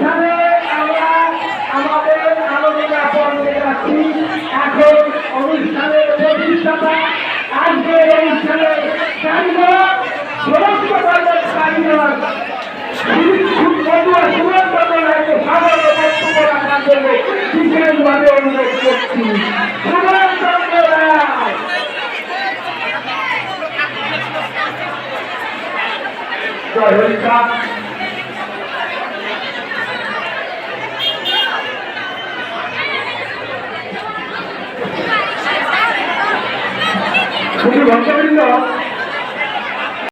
এখানে আমরা আমাদের আলোচনা করতে যাচ্ছি এখন অনুষ্ঠানের প্রতিষ্ঠাতা আজকের অনুষ্ঠানে বিশেষভাবে অনুরোধ করছি জয় হরিকা 오늘 막 떨린다.